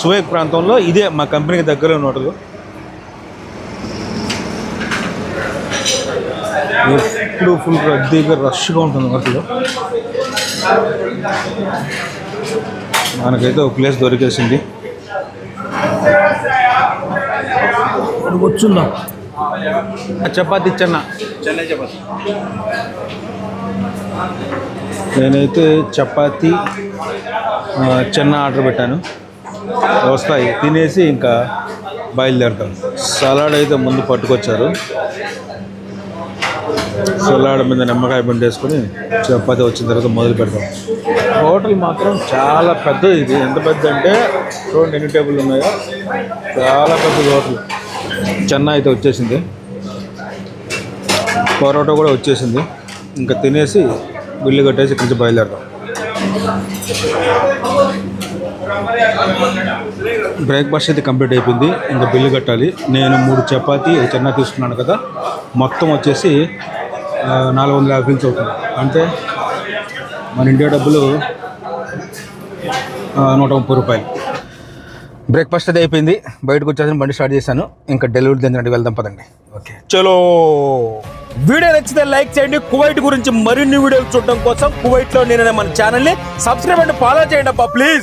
సువేక్ ప్రాంతంలో ఇదే మా కంపెనీకి దగ్గర ఉన్న హోటల్. ఎప్పుడు ఫుల్ రద్దీగా రష్గా ఉంటుంది హోటల్. మనకైతే ఒక ప్లేస్ దొరికేసింది. కూర్చుందాం చపాతి చెన్న. చెన్నై చపాతి. నేనైతే చపాతి చెన్న ఆర్డర్ పెట్టాను. వస్తాయి. తినేసి ఇంకా బయలుదేరుతాం. సలాడ్ అయితే ముందు పట్టుకొచ్చారు. సలాడ్ మీద నిమ్మకాయ పిండి చపాతి వచ్చిన తర్వాత మొదలు పెడతాం. హోటల్ మాత్రం చాలా పెద్దది ఇది. ఎంత పెద్ద అంటే చూడండి ఎన్ని టేబుల్ ఉన్నాయో. చాలా పెద్దది హోటల్. చెన్నై అయితే వచ్చేసింది. పరోటా కూడా వచ్చేసింది. ఇంకా తినేసి బిల్లు కట్టేసి ఇక్కడి నుంచి బయలుదేరతాం. బ్రేక్ఫాస్ట్ అయితే కంప్లీట్ అయిపోయింది. ఇంకా బిల్లు కట్టాలి. నేను మూడు చపాతి చిన్న తీసుకున్నాను కదా. మొత్తం వచ్చేసి నాలుగు వందల యాభై ఫీల్స్ అవుతుంది. అంటే మన ఇండియా డబ్బులు నూట ముప్పై రూపాయలు. బ్రేక్ఫాస్ట్ అయితే అయిపోయింది. బయటకు వచ్చేసి బండి స్టార్ట్ చేశాను. ఇంకా డెలివరీ దగ్గర వెళ్దాం పదండి. ఓకే. చలో వీడియో నచ్చితే లైక్ చేయండి. కువైట్ గురించి మరిన్ని వీడియోలు చూడడం కోసం కువైట్లో నేను మన ఛానల్ని సబ్స్క్రైబ్ అండ్ ఫాలో చేయండి అబ్బా ప్లీజ్.